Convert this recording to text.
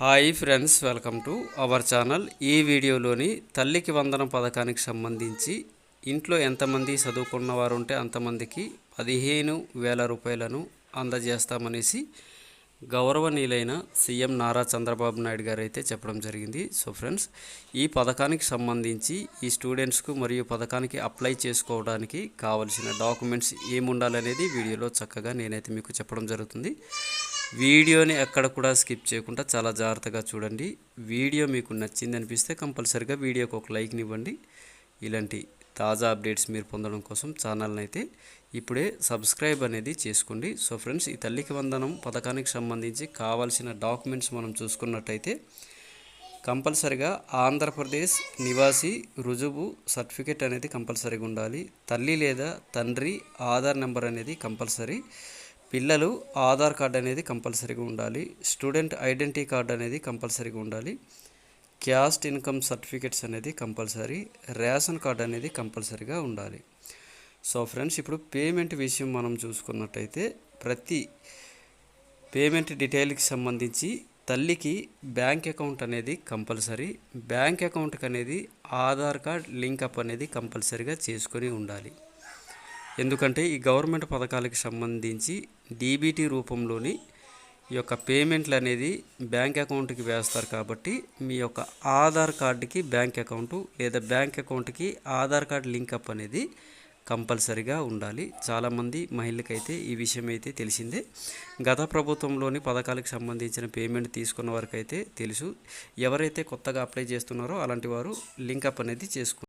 Hi friends welcome to our channel. ఈ వీడియోలోని తల్లికి వందనం పథకానికి సంబంధించి ఇంట్లో ఎంతమంది చదువుకున్న వారు ఉంటే అంతమందికి పదిహేను వేల రూపాయలను అందజేస్తామనేసి గౌరవనీయులైన సీఎం నారా చంద్రబాబు నాయుడు గారు అయితే చెప్పడం జరిగింది. సో ఫ్రెండ్స్ ఈ పథకానికి సంబంధించి ఈ స్టూడెంట్స్కు మరియు పథకానికి అప్లై చేసుకోవడానికి కావలసిన డాక్యుమెంట్స్ ఏముండాలనేది వీడియోలో చక్కగా నేనైతే మీకు చెప్పడం జరుగుతుంది. వీడియోని ఎక్కడ కూడా స్కిప్ చేయకుండా చాలా జాగ్రత్తగా చూడండి. వీడియో మీకు నచ్చింది అనిపిస్తే కంపల్సరిగా వీడియోకి ఒక లైక్ని ఇవ్వండి. ఇలాంటి తాజా అప్డేట్స్ మీరు పొందడం కోసం ఛానల్ని అయితే ఇప్పుడే సబ్స్క్రైబ్ అనేది చేసుకోండి. సో ఫ్రెండ్స్ ఈ తల్లికి వందనం పథకానికి సంబంధించి కావాల్సిన డాక్యుమెంట్స్ మనం చూసుకున్నట్టయితే కంపల్సరిగా ఆంధ్రప్రదేశ్ నివాసి రుజువు సర్టిఫికేట్ అనేది కంపల్సరీగా ఉండాలి. తల్లి లేదా తండ్రి ఆధార్ నెంబర్ అనేది కంపల్సరీ. పిల్లలు ఆధార్ కార్డ్ అనేది కంపల్సరీగా ఉండాలి స్టూడెంట్ ఐడెంటిటీ కార్డ్ అనేది కంపల్సరీగా ఉండాలి క్యాస్ట్ ఇన్కమ్ సర్టిఫికేట్స్ అనేది కంపల్సరీ రేషన్ కార్డ్ అనేది కంపల్సరీగా ఉండాలి. సో ఫ్రెండ్స్ ఇప్పుడు పేమెంట్ విషయం మనం చూసుకున్నట్టయితే ప్రతి పేమెంట్ డీటెయిల్కి సంబంధించి తల్లికి బ్యాంక్ అకౌంట్ అనేది కంపల్సరీ బ్యాంక్ అకౌంట్కి అనేది ఆధార్ కార్డ్ లింక్అప్ అనేది కంపల్సరీగా చేసుకొని ఉండాలి. ఎందుకంటే ఈ గవర్నమెంట్ పథకాలకు సంబంధించి డీబీటీ రూపంలోని ఈ యొక్క పేమెంట్లు అనేది బ్యాంక్ అకౌంట్కి వేస్తారు కాబట్టి మీ యొక్క ఆధార్ కార్డుకి బ్యాంక్ అకౌంటు లేదా బ్యాంక్ అకౌంట్కి ఆధార్ కార్డ్ లింకప్ అనేది కంపల్సరిగా ఉండాలి. చాలామంది మహిళలకైతే ఈ విషయం అయితే తెలిసిందే. గత ప్రభుత్వంలోని పథకాలకు సంబంధించిన పేమెంట్ తీసుకున్న వారికి తెలుసు. ఎవరైతే కొత్తగా అప్లై చేస్తున్నారో అలాంటి వారు లింకప్ అనేది చేసుకుంటారు